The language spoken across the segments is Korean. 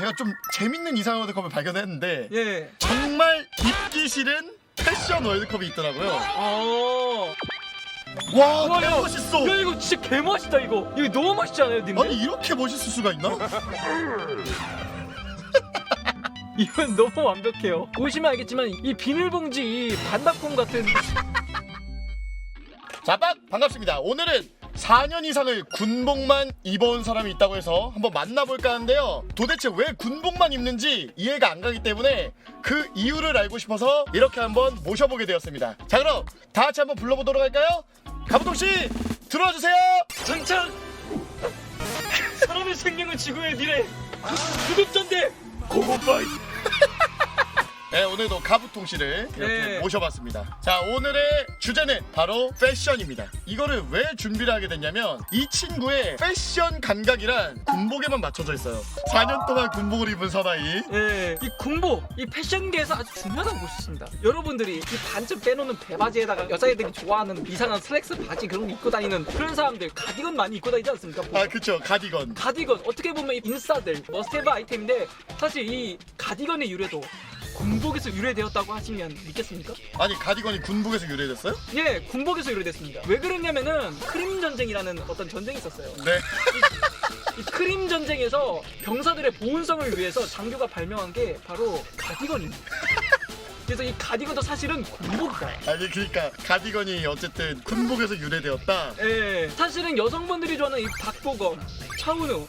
제가 좀 재밌는 이상한 월드컵을 발견했는데 예. 정말 입기 싫은 패션 월드컵이 있더라고요. 어. 와, 와, 개 야. 멋있어. 야 이거 진짜 개 멋있다 이거. 이거 너무 멋있지 않아요, 님들? 아니 이렇게 멋있을 수가 있나? 이건 너무 완벽해요. 보시면 알겠지만 이 비닐봉지 이 반다콩 같은 자 빡 반갑습니다. 오늘은 4년 이상을 군복만 입어온 사람이 있다고 해서 한번 만나볼까 하는데요. 도대체 왜 군복만 입는지 이해가 안 가기 때문에 그 이유를 알고 싶어서 이렇게 한번 모셔보게 되었습니다. 자 그럼 다 같이 한번 불러보도록 할까요? 가부동 씨 들어와 주세요. 장창 사람의 생명은 지구의 미래 구독자인데 고고파이 네 오늘도 가부통 씨를 이렇게 네. 모셔봤습니다. 자 오늘의 주제는 바로 패션입니다. 이거를 왜 준비를 하게 됐냐면 이 친구의 패션 감각이란 군복에만 맞춰져 있어요. 4년 동안 군복을 입은 사나이. 예, 이 군복, 이 패션계에서 아주 중요하다고 볼 수 있습니다. 여러분들이 이 반쯤 빼놓는 배바지에다가 여자애들이 좋아하는 이상한 슬랙스 바지 그런 거 입고 다니는 그런 사람들 가디건 많이 입고 다니지 않습니까? 아 그쵸 가디건. 가디건 어떻게 보면 이 인싸들 머스테브 아이템인데 사실 이 가디건의 유래도 군복에서 유래되었다고 하시면 믿겠습니까? 아니 가디건이 군복에서 유래됐어요? 예, 군복에서 유래됐습니다. 왜 그랬냐면은 크림 전쟁이라는 어떤 전쟁이 있었어요. 네. 이 크림 전쟁에서 병사들의 보온성을 위해서 장교가 발명한 게 바로 가디건입니다. 그래서 이 가디건도 사실은 군복이다. 아니 그러니까 가디건이 어쨌든 군복에서 유래되었다. 예, 사실은 여성분들이 좋아하는 이 박보검, 차은우,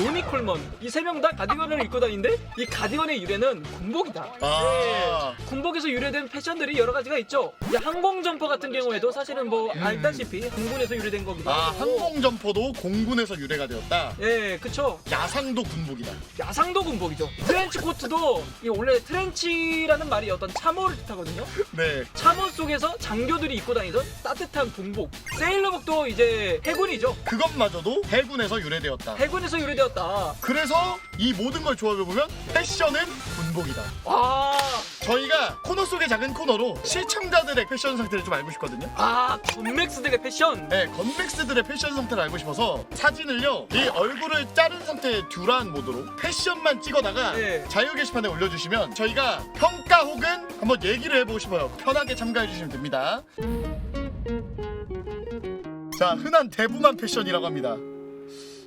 로니 콜먼 이 세 명 다 가디건을 입고 다니는데 이 가디건의 유래는 군복이다. 아. 예, 군복에서 유래된 패션들이 여러 가지가 있죠. 이 항공 점퍼 같은 경우에도 사실은 뭐 알다시피 공군에서 유래된 거기도 아 하고. 항공 점퍼도 공군에서 유래가 되었다. 예, 그쵸. 야상도 군복이다. 야상도 군복이죠. 트렌치 코트도 이 원래 트렌치라는 말이 어떤 참호를 뜻하거든요. 네. 참호 속에서 장교들이 입고 다니던 따뜻한 군복. 세일러복도 이제 해군이죠. 그것마저도 해군에서 유래되었다. 해군에서 유래되었 다. 그래서 이 모든 걸 조합해 보면 패션은 군복이다. 와, 저희가 코너 속의 작은 코너로 시청자들의 패션 상태를 좀 알고 싶거든요. 아, 건맥스들의 패션. 네, 건백스들의 패션 상태를 알고 싶어서 사진을요, 이 얼굴을 자른 상태의 듀란 모드로 패션만 찍어다가 네. 자유 게시판에 올려주시면 저희가 평가 혹은 한번 얘기를 해보고 싶어요. 편하게 참가해 주시면 됩니다. 자, 흔한 대부만 패션이라고 합니다.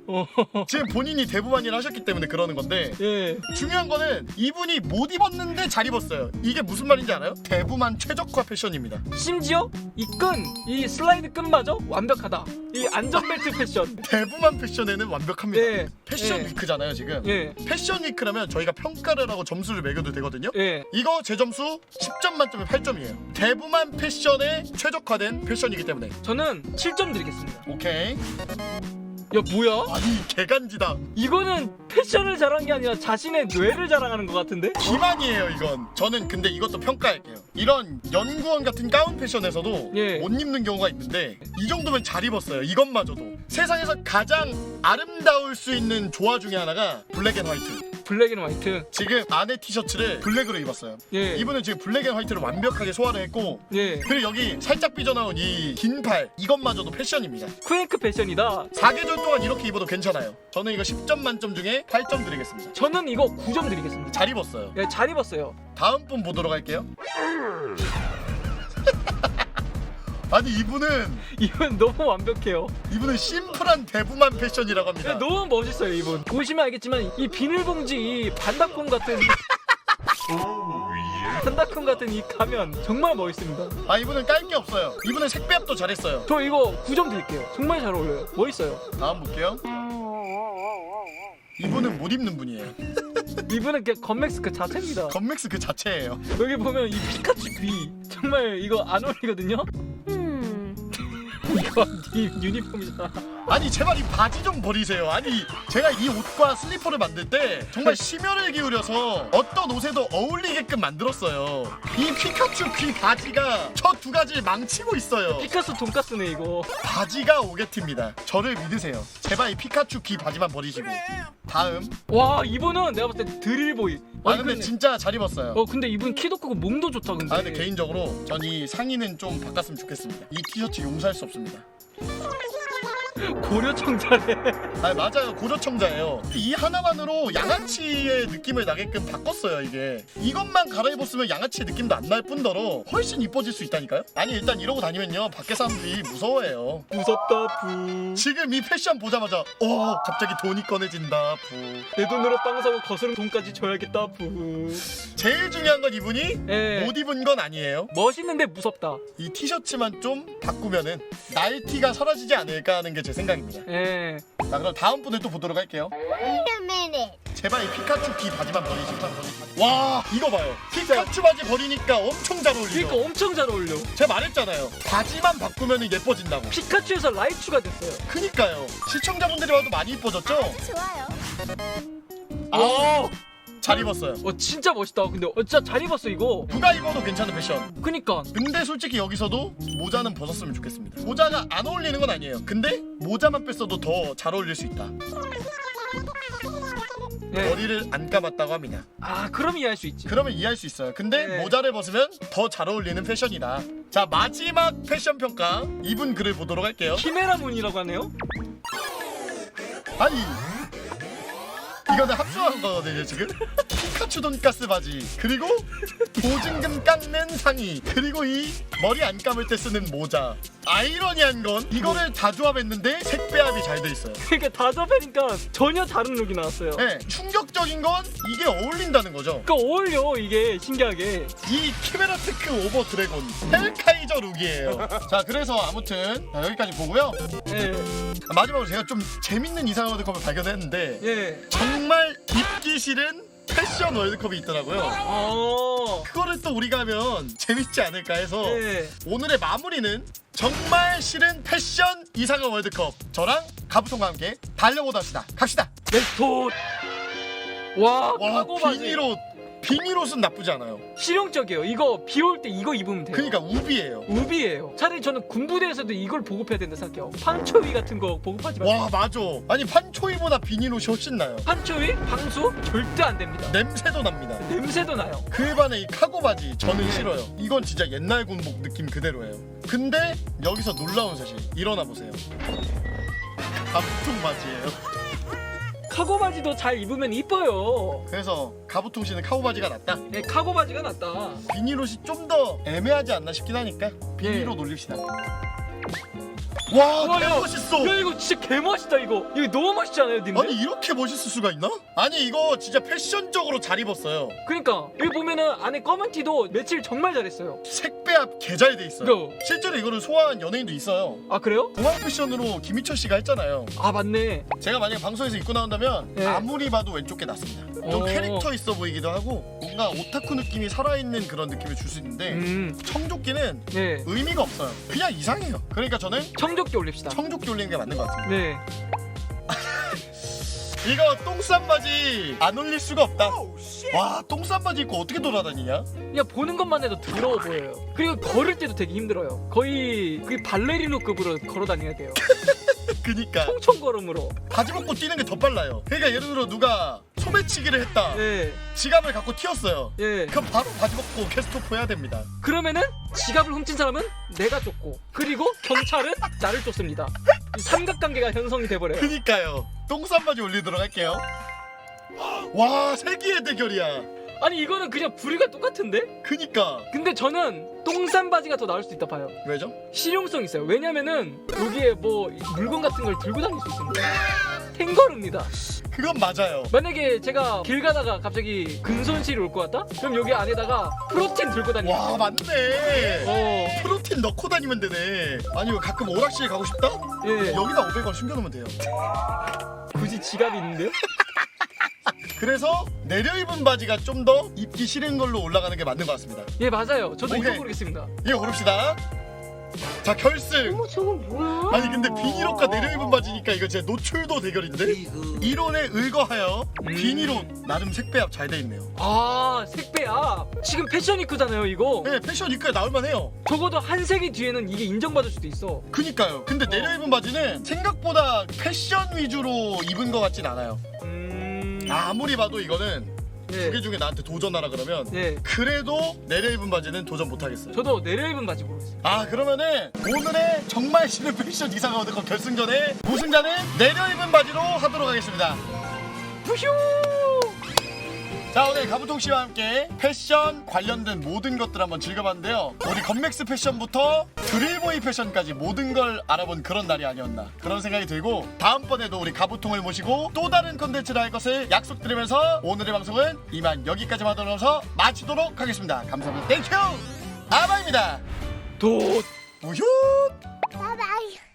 어, 지금 본인이 대부만이라 하셨기 때문에 그러는 건데 예. 중요한 거는 이분이 못 입었는데 잘 입었어요. 이게 무슨 말인지 알아요? 대부만 최적화 패션입니다. 심지어 이 끈, 이 슬라이드 끈마저 완벽하다. 이 안전벨트 패션. 대부만 패션에는 완벽합니다. 예. 패션 예. 위크잖아요, 지금. 예. 패션 위크라면 저희가 평가를 하고 점수를 매겨도 되거든요. 예. 이거 제 점수 10점 만점에 8점이에요. 대부만 패션에 최적화된 패션이기 때문에. 저는 7점 드리겠습니다. 오케이. 야, 뭐야? 아니, 개간지다. 이거는 패션을 자랑한 게 아니라 자신의 뇌를 자랑하는 것 같은데? 기만이에요, 이건. 저는 근데 이것도 평가할게요. 이런 연구원 같은 가운 패션에서도 예. 못 입는 경우가 있는데 이 정도면 잘 입었어요. 이것마저도. 세상에서 가장 아름다울 수 있는 조화 중에 하나가 블랙 앤 화이트. 블랙 앤 화이트. 지금 안에 티셔츠를 블랙으로 입었어요. 예. 이분은 지금 블랙 앤 화이트를 완벽하게 소화를 했고 예. 그리고 여기 살짝 삐져나온 이 긴팔 이것마저도 패션입니다. 쿠에이크 패션이다. 4계절 동안 이렇게 입어도 괜찮아요. 저는 이거 10점 만점 중에 8점 드리겠습니다. 저는 이거 9점 드리겠습니다. 잘 입었어요. 예, 잘 입었어요. 다음 분 보도록 할게요. 아니 이분은 이건 너무 완벽해요. 이분은 심플한 대부만 패션이라고 예, 합니다. 너무 멋있어요, 이분. 보시면 알겠지만 이 비닐봉지 이 반다콩 같은 반다콩 같은 이 가면 정말 멋있습니다. 아 이분은 깔 게 없어요. 이분은 색배합도 잘했어요. 저 이거 9점 드릴게요. 정말 잘 어울려요. 멋있어요. 다음 볼게요. 이분은 못 입는 분이에요. 이분은 그냥 건맥스 그 자체입니다. 건맥스 그 자체예요. 여기 보면 이 피카츄 귀 정말 이거 안 어울리거든요. 이거 네 유니폼이잖아. 아니 제발 이 바지 좀 버리세요. 아니 제가 이 옷과 슬리퍼를 만들 때 정말 심혈을 기울여서 어떤 옷에도 어울리게끔 만들었어요. 이 피카츄 귀 바지가 저 두 가지를 망치고 있어요. 피카소 돈까스네 이거. 바지가 오게티입니다. 저를 믿으세요. 제발 이 피카츄 귀 바지만 버리시고. 다음. 와 이분은 내가 봤을 때 드릴보이. 아 근데 진짜 잘 입었어요. 어 근데 이분 키도 크고 몸도 좋다 근데. 아 근데 개인적으로 전 이 상의는 좀 바꿨으면 좋겠습니다. 이 티셔츠 용서할 수 없습니다. 고려청자래. 아 맞아요 고려청자예요 이 하나만으로 양아치의 느낌을 나게끔 바꿨어요 이게 이것만 갈아입었으면 양아치의 느낌도 안 날 뿐더러 훨씬 이뻐질 수 있다니까요 아니 일단 이러고 다니면요 밖에 사람들이 무서워해요 무섭다 부. 지금 이 패션 보자마자 어 갑자기 돈이 꺼내진다 부 내 돈으로 빵 사고 거스름 돈까지 줘야겠다 부. 제일 중요한 건 이분이 예. 못 입은 건 아니에요 멋있는데 무섭다. 이 티셔츠만 좀 바꾸면은 나이티가 사라지지 않을까 하는 게제 생각입니다 예. 자 그럼 다음 분을 또 보도록 할게요 Wait a minute. 제발 이 피카츄 티 바지만 버리지 와 이거 봐요 피카츄 바지 버리니까 엄청 잘 어울리죠 그러니까 엄청 잘 어울려. 제가 말했잖아요 바지만 바꾸면 예뻐진다고 피카츄에서 라이츄가 됐어요. 그니까요 시청자분들이 봐도 많이 이뻐졌죠? 좋아요. 아, 잘 입었어요 어 진짜 멋있다. 근데 어, 진짜 잘 입었어 이거. 누가 입어도 괜찮은 패션 그니까 근데 솔직히 여기서도 모자는 벗었으면 좋겠습니다 모자가 안 어울리는 건 아니에요 근데 모자만 뺐어도 더 잘 어울릴 수 있다 예. 머리를 안 감았다고 합니다 아 그럼 이해할 수 있지. 그러면 이해할 수 있어요 근데 네. 모자를 벗으면 더 잘 어울리는 패션이다 자 마지막 패션 평가 이분 글을 보도록 할게요 키메라 문이라고 하네요. 아니 이거는 합수한 거거든요 지금. 피카츄 돈가스 바지 그리고 보증금 깎는 상의 그리고 이 머리 안 감을 때 쓰는 모자 아이러니한 건 이거를 다 조합했는데 색배합이 잘 돼 있어요 그러니까 다 접하니까 전혀 다른 룩이 나왔어요. 네, 충격적인 건 이게 어울린다는 거죠 그러니까 어울려 이게 신기하게. 이 키메라테크 오버 드래곤 헬카이저 룩이에요 자 그래서 아무튼 자, 여기까지 보고요 예. 마지막으로 제가 좀 재밌는 이상한 월드컵을 발견했는데 예. 정말 입기 싫은 패션 월드컵이 있더라고요. 어. 그거를 또 우리가 하면 재밌지 않을까 해서 예. 오늘의 마무리는 정말 싫은 패션 이상한 월드컵 저랑 가부통과 함께 달려보다 합시다. 갑시다. 렛츠고. 와, 와 카고 바지. 비닐옷 비닐옷은 나쁘지 않아요. 실용적이에요. 이거 비 올 때 이거 입으면 돼요. 그러니까 우비예요. 우비예요. 차라리 저는 군부대에서도 이걸 보급해야 된다 생각해요. 판초위 같은 거 보급하지 말고. 와 맞아. 아니 판초이보다 비닐옷이 훨씬 나요. 판초위, 방수 절대 안 됩니다. 냄새도 납니다. 냄새도 나요. 그에 반해 이 카고 바지 네. 저는 싫어요. 이건 진짜 옛날 군복 느낌 그대로예요. 근데 여기서 놀라운 사실 일어나 보세요. 가부통 바지예요. 카고 바지도 잘 입으면 이뻐요. 그래서 가부통 씨는 카고 바지가 낫다. 네, 카고 바지가 낫다. 비닐옷이 좀 더 애매하지 않나 싶긴 하니까 비닐옷 네. 올립시다. 와, 와, 개 야. 멋있어. 야 이거 진짜 개 멋있다 이거. 이거 너무 멋있지 않아요, 님들? 아니 이렇게 멋있을 수가 있나? 아니 이거 진짜 패션적으로 잘 입었어요. 그러니까 여기 보면은 안에 검은 티도 매칠 정말 잘했어요. 색배합 개잘 돼 있어요. 이거. 실제로 이거를 소화한 연예인도 있어요. 아 그래요? 공항 패션으로 김희철 씨가 했잖아요. 아 맞네. 제가 만약에 방송에서 입고 나온다면 네. 아무리 봐도 왼쪽 게 낫습니다. 좀 오. 캐릭터 있어 보이기도 하고 뭔가 오타쿠 느낌이 살아있는 그런 느낌을 줄 수 있는데 음, 청조끼는 네. 의미가 없어요. 그냥 이상해요. 그러니까 저는 청조끼 올립시다. 청조끼 올리는 게 맞는 것 같습니다. 네. 이거 똥싼 바지 안 올릴 수가 없다. 와 똥싼 바지 입고 어떻게 돌아다니냐? 그냥 보는 것만 해도 더러워 보여요. 그리고 걸을 때도 되게 힘들어요. 거의 그 발레리노급으로 걸어 다녀야 돼요. 그니까 총총 걸음으로. 바지 벗고 뛰는 게 더 빨라요. 그러니까 예를 들어 누가 소매치기를 했다. 예. 지갑을 갖고 튀었어요. 예. 그럼 바로 바지 벗고 캐스토프 해야 됩니다. 그러면은 지갑을 훔친 사람은 내가 쫓고 그리고 경찰은 나를 쫓습니다. 이 삼각관계가 형성이 돼버려요. 그니까요. 똥싼 바지 올리도록 할게요. 와 세기의 대결이야. 아니 이거는 그냥 부류가 똑같은데? 그니까 근데 저는 똥싼 바지가 더 나을 수 있다 봐요. 왜죠? 실용성 있어요. 왜냐면은 여기에 뭐 물건 같은 걸 들고 다닐 수 있습니다. 탱거릅니다. 그건 맞아요. 만약에 제가 길 가다가 갑자기 근손실이 올 것 같다? 그럼 여기 안에다가 프로틴 들고 다니면 와 맞네. 어, 프로틴 넣고 다니면 되네. 아니면 가끔 오락실 가고 싶다? 예. 여기다 500원 숨겨놓으면 돼요. 굳이 지갑이 있는데요? 그래서 내려입은 바지가 좀 더 입기 싫은 걸로 올라가는 게 맞는 것 같습니다. 예, 맞아요. 저도 이거 오케이. 모르겠습니다. 이거 고릅시다. 자 결승. 어머 저건 뭐야? 아니 근데 비닐옷과 내려입은 바지니까 이거 제 노출도 대결인데 이론에 의거하여 음. 비닐옷 나름 색배합 잘 돼 있네요. 아, 색배야. 지금 패션 위크잖아요, 이거. 네 패션 입고에 나올만해요. 적어도 한 세기 뒤에는 이게 인정받을 수도 있어. 그니까요. 근데 내려입은 바지는 생각보다 패션 위주로 입은 것 같진 않아요. 음. 아무리 봐도 이거는 네. 두개 중에 나한테 도전하라 그러면 네. 그래도 내려 입은 바지는 도전 못 하겠어요. 저도 내려 입은 바지 모르겠어요. 아 그러면은 오늘의 정말 싫은 패션 이상한 어드컵 결승전에 우승자는 내려 입은 바지로 하도록 하겠습니다. 부슈! 자 오늘 가부통 씨와 함께 패션 관련된 모든 것들 한번 즐겨봤는데요. 우리 건맥스 패션부터 드릴보이 패션까지 모든 걸 알아본 그런 날이 아니었나 그런 생각이 들고 다음번에도 우리 가부통을 모시고 또 다른 컨텐츠를 할 것을 약속드리면서 오늘의 방송은 이만 여기까지만 하면서 마치도록 하겠습니다. 감사합니다. 땡큐 아바입니다. 도 우휴. 바이바이.